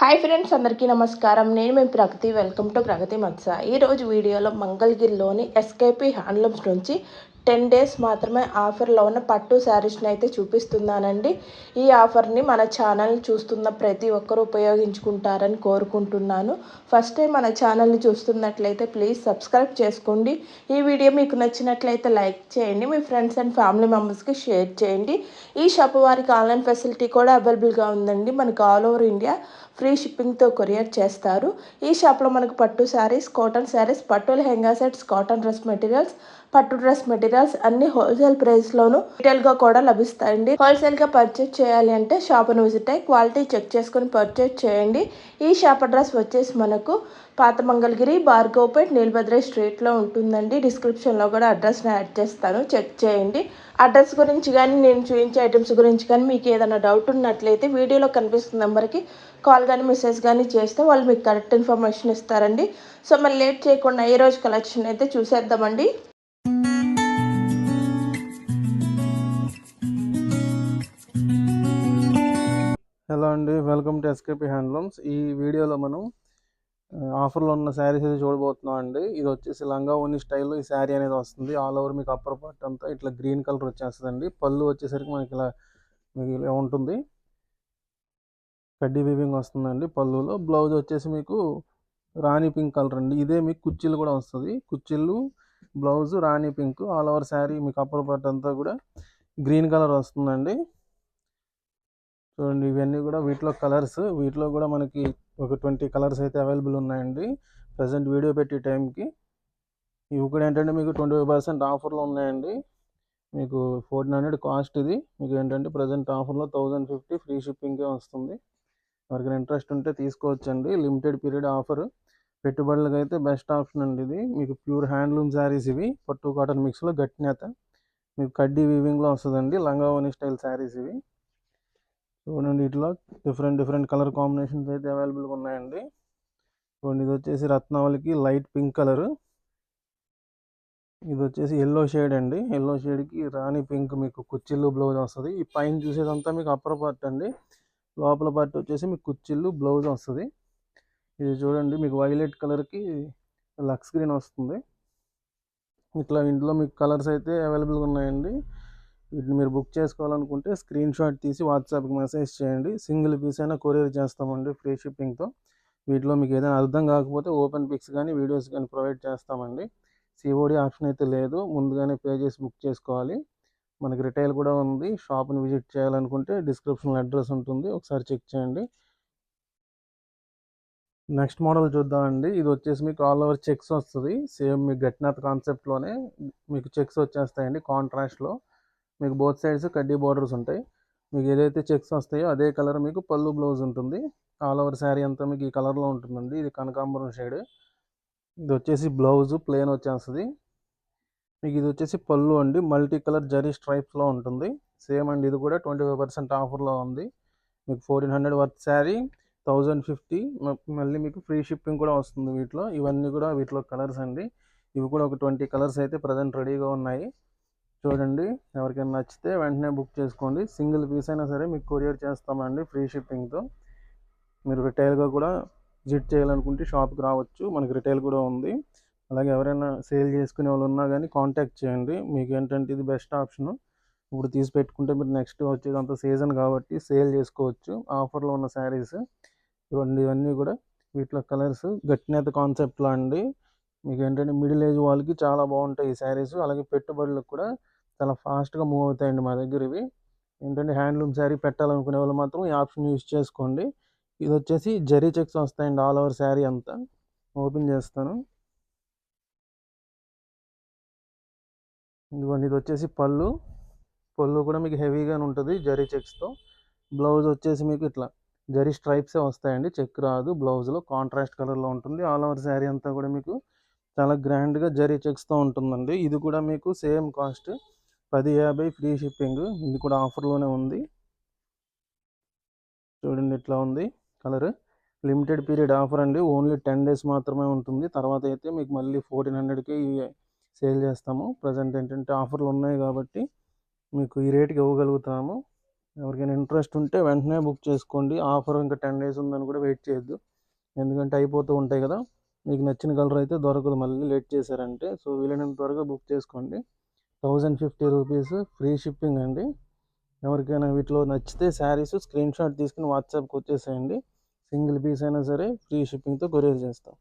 Hi friends అందరికీ నమస్కారం. నేను మేము ప్రగతి. వెల్కమ్ టు ప్రగతి మత్స ఈరోజు వీడియోలో మంగళగిరిలోని ఎస్కేపీ హ్యాండ్లూమ్స్ నుంచి టెన్ డేస్ మాత్రమే ఆఫర్లో ఉన్న పట్టు శారీస్ని అయితే చూపిస్తున్నానండి. ఈ ఆఫర్ని మన ఛానల్ చూస్తున్న ప్రతి ఒక్కరు ఉపయోగించుకుంటారని కోరుకుంటున్నాను. ఫస్ట్ టైం మన ఛానల్ని చూస్తున్నట్లయితే ప్లీజ్ సబ్స్క్రైబ్ చేసుకోండి. ఈ వీడియో మీకు నచ్చినట్లయితే లైక్ చేయండి. మీ ఫ్రెండ్స్ అండ్ ఫ్యామిలీ మెంబర్స్కి షేర్ చేయండి. ఈ షాప్ వారికి ఆన్లైన్ ఫెసిలిటీ కూడా అవైలబుల్గా ఉందండి. మనకు ఆల్ ఓవర్ ఇండియా ఫ్రీ షిప్పింగ్తో కొరియర్ చేస్తారు. ఈ షాప్లో మనకు పట్టు శారీస్ కాటన్ శారీస్ పట్టు lehenga sets cotton dress materials పట్టు డ్రెస్ మెటీరియల్స్ అన్ని హోల్సేల్ ప్రైస్లోను గా కూడా లభిస్తాయండి. హోల్సేల్గా పర్చేస్ చేయాలి అంటే షాప్ను విజిట్ అయ్యి క్వాలిటీ చెక్ చేసుకొని పర్చేస్ చేయండి. ఈ షాప్ అడ్రస్ వచ్చేసి మనకు పాత మంగళగిరి భార్గవపేట్ నీలభద్ర స్ట్రీట్లో ఉంటుందండి. డిస్క్రిప్షన్లో కూడా అడ్రస్ని యాడ్ చేస్తాను. చెక్ చేయండి. అడ్రస్ గురించి కానీ నేను చూపించే ఐటమ్స్ గురించి కానీ మీకు ఏదైనా డౌట్ ఉన్నట్లయితే వీడియోలో కనిపిస్తున్న నెంబర్కి కాల్ కానీ మెసేజ్ కానీ చేస్తే వాళ్ళు మీకు కరెక్ట్ ఇన్ఫర్మేషన్ ఇస్తారండి. సో మరి లేట్ చేయకుండా ఈ రోజు కలెక్షన్ అయితే చూసేద్దామండి. హలో అండి. Welcome to SKP handlooms. ఈ వీడియోలో మనం ఆఫర్లో ఉన్న శారీస్ అయితే చూడబోతున్నాం అండి ఇది వచ్చేసి లంగా ఓని స్టైల్లో ఈ శారీ అనేది వస్తుంది. ఆల్ ఓవర్ మీకు అప్పర్ పార్ట్ అంతా ఇట్లా గ్రీన్ కలర్ వచ్చేస్తుందండి. పళ్ళు వచ్చేసరికి మనకి ఇలా మీకు ఇలా ఉంటుంది. కడ్డీ వీవింగ్ వస్తుందండి పళ్ళులో. బ్లౌజ్ వచ్చేసి మీకు రాణి పింక్ కలర్ అండి. ఇదే మీకు కుర్చీలు కూడా వస్తుంది. కుర్చీలు బ్లౌజ్ రాణి పింక్ ఆల్ ఓవర్ శారీ మీకు అప్పర్ పార్ట్ అంతా కూడా గ్రీన్ కలర్ వస్తుందండి. చూడండి ఇవన్నీ కూడా వీటిలో కలర్స్. వీటిలో కూడా మనకి ఒక ట్వంటీ కలర్స్ అయితే అవైలబుల్ ఉన్నాయండి. ప్రజెంట్ వీడియో పెట్టే టైంకి. ఇవి కూడా ఏంటంటే మీకు ట్వంటీ ఫైవ్ పర్సెంట్ ఆఫర్లో ఉన్నాయండి. మీకు ఫోర్టీన్ హండ్రెడ్ కాస్ట్ ఇది. మీకు ఏంటంటే ప్రజెంట్ ఆఫర్లో థౌజండ్ ఫిఫ్టీ ఫ్రీ షిప్పింగ్కే వస్తుంది. ఎవరికైనా ఇంట్రెస్ట్ ఉంటే తీసుకోవచ్చండి. Limited period offer. పెట్టుబడులకు అయితే బెస్ట్ ఆప్షన్ అండి ఇది. మీకు ప్యూర్ హ్యాండ్లూమ్ శారీస్ ఇవి. పట్టు కాటన్ మిక్స్లో గట్టినేత. మీకు కడ్డీ వీవింగ్లో వస్తుందండి. లంగావోని స్టైల్ శారీస్ ఇవి. చూడండి ఇట్లా డిఫరెంట్ డిఫరెంట్ కలర్ కాంబినేషన్స్ అయితే అవైలబుల్గా ఉన్నాయండి. చూడండి ఇది వచ్చేసి రత్నావళికి లైట్ పింక్ కలర్ ఇది వచ్చేసి ఎల్లో షేడ్ అండి. ఎల్లో షేడ్కి రాణి పింక్ మీకు కుచ్చిల్లు బ్లౌజ్ వస్తుంది. ఈ పైన చూసేదంతా మీకు అప్పర్ పార్ట్ అండి. లోపల పార్ట్ వచ్చేసి మీకు కుచ్చిళ్ళు బ్లౌజ్ వస్తుంది. ఇది చూడండి మీకు వైలెట్ కలర్కి లక్స్ గ్రీన్ వస్తుంది. ఇట్లా ఇంట్లో మీకు కలర్స్ అయితే అవైలబుల్గా ఉన్నాయండి. వీటిని మీరు బుక్ చేసుకోవాలనుకుంటే స్క్రీన్ షాట్ తీసి వాట్సాప్కి మెసేజ్ చేయండి. సింగిల్ పీస్ అయినా కొరియర్ చేస్తామండి ఫ్రీ షిప్పింగ్తో. వీటిలో మీకు ఏదైనా అర్థం కాకపోతే ఓపెన్ పిక్స్ కానీ వీడియోస్ కానీ ప్రొవైడ్ చేస్తామండి. సిఓడి ఆప్షన్ అయితే లేదు. ముందుగానే పే చేసి బుక్ చేసుకోవాలి. మనకి రిటైల్ కూడా ఉంది. షాప్ని విజిట్ చేయాలనుకుంటే డిస్క్రిప్షన్లో అడ్రస్ ఉంటుంది. ఒకసారి చెక్ చేయండి. నెక్స్ట్ మోడల్ చూద్దామండి. ఇది వచ్చేసి మీకు ఆల్ ఓవర్ చెక్స్ వస్తుంది. సేమ్ మీకు గట్నాథ్ కాన్సెప్ట్లోనే మీకు చెక్స్ వచ్చేస్తాయండి కాంట్రాస్ట్లో. మీకు బోత్ సైడ్స్ కడ్డీ బార్డర్స్ ఉంటాయి. మీకు ఏదైతే చెక్స్ వస్తాయో అదే కలర్ మీకు పళ్ళు బ్లౌజ్ ఉంటుంది. ఆల్ ఓవర్ శారీ అంతా మీకు ఈ కలర్లో ఉంటుందండి. ఇది కనకాంబరం షేడ్. ఇది వచ్చేసి బ్లౌజ్ ప్లెయిన్ వచ్చేస్తుంది. మీకు ఇది వచ్చేసి పళ్ళు అండి. మల్టీ కలర్ జరీ స్ట్రైప్స్లో ఉంటుంది. సేమ్ అండి. ఇది కూడా ట్వంటీ ఫైవ్ పర్సెంట్ ఆఫర్లో ఉంది. మీకు fourteen hundred worth sari thousand fifty. మళ్ళీ మీకు ఫ్రీ షిప్పింగ్ కూడా వస్తుంది వీటిలో. ఇవన్నీ కూడా వీటిలో కలర్స్ అండి. ఇవి కూడా ఒక ట్వంటీ కలర్స్ అయితే ప్రజెంట్ రెడీగా ఉన్నాయి. చూడండి. ఎవరికైనా నచ్చితే వెంటనే బుక్ చేసుకోండి. సింగిల్ పీస్ అయినా సరే మీకు కొరియర్ చేస్తామండి ఫ్రీ షిప్పింగ్తో. మీరు రిటైల్గా కూడా విజిట్ చేయాలనుకుంటే షాప్కి రావచ్చు. మనకి రిటైల్ కూడా ఉంది. అలాగే ఎవరైనా సేల్ చేసుకునే వాళ్ళు ఉన్నా కానీ కాంటాక్ట్ చేయండి. మీకు ఏంటంటే ఇది బెస్ట్ ఆప్షన్. ఇప్పుడు తీసి పెట్టుకుంటే మీరు నెక్స్ట్ వచ్చేదంతా సీజన్ కాబట్టి సేల్ చేసుకోవచ్చు. ఆఫర్లో ఉన్న శారీస్ ఇవన్నీ ఇవన్నీ కూడా వీటిలో కలర్స్ గట్టినేత కాన్సెప్ట్లో అండి. మీకు ఏంటంటే మిడిల్ ఏజ్ వాళ్ళకి చాలా బాగుంటాయి ఈ శారీస్. అలాగే పెట్టుబడులకు కూడా చాలా ఫాస్ట్గా మూవ్ అవుతాయండి మా దగ్గర ఇవి. ఏంటంటే హ్యాండ్లూమ్ శారీ పెట్టాలనుకునే వాళ్ళు మాత్రం ఈ ఆప్షన్ యూస్ చేసుకోండి. ఇది వచ్చేసి జరీ చెక్స్ వస్తాయండి ఆల్ ఓవర్ శారీ అంతా. ఓపెన్ చేస్తాను. ఇదిగోండి ఇది వచ్చేసి పళ్ళు. పళ్ళు కూడా మీకు హెవీగానే ఉంటుంది జరీ చెక్స్తో. బ్లౌజ్ వచ్చేసి మీకు ఇట్లా జరీ స్ట్రైప్సే వస్తాయండి. చెక్ రాదు. బ్లౌజ్లో కాంట్రాస్ట్ కలర్లో ఉంటుంది. ఆల్ ఓవర్ శారీ అంతా కూడా మీకు చాలా గ్రాండ్గా జరీ చెక్స్తో ఉంటుందండి. ఇది కూడా మీకు సేమ్ కాస్ట్ పది యాభై ఫ్రీ షిప్పింగ్. ఇది కూడా ఆఫర్లోనే ఉంది. చూడండి ఇట్లా ఉంది కలర్. లిమిటెడ్ పీరియడ్ ఆఫర్ అండి. ఓన్లీ టెన్ డేస్ మాత్రమే ఉంటుంది. తర్వాత అయితే మీకు మళ్ళీ ఫోర్టీన్ హండ్రెడ్కి సేల్ చేస్తాము. ప్రజెంట్ ఏంటంటే ఆఫర్లు ఉన్నాయి కాబట్టి మీకు ఈ రేట్కి ఇవ్వగలుగుతాము. ఎవరికైనా ఇంట్రెస్ట్ ఉంటే వెంటనే బుక్ చేసుకోండి. ఆఫర్ ఇంకా టెన్ డేస్ ఉందని కూడా వెయిట్ చేయొద్దు. ఎందుకంటే అయిపోతూ ఉంటాయి కదా. మీకు నచ్చిన కలర్ అయితే దొరకదు. మళ్ళీ లేట్ చేశారంటే సో వీలైనంత త్వరగా బుక్ చేసుకోండి. Thousand fifty rupees free shipping అండి. ఎవరికైనా వీటిలో నచ్చితే శారీస్ స్క్రీన్ షాట్ తీసుకుని వాట్సాప్కి వచ్చేసేయండి. సింగిల్ పీస్ అయినా సరే ఫ్రీ షిప్పింగ్తో కొరియర్ చేస్తాం.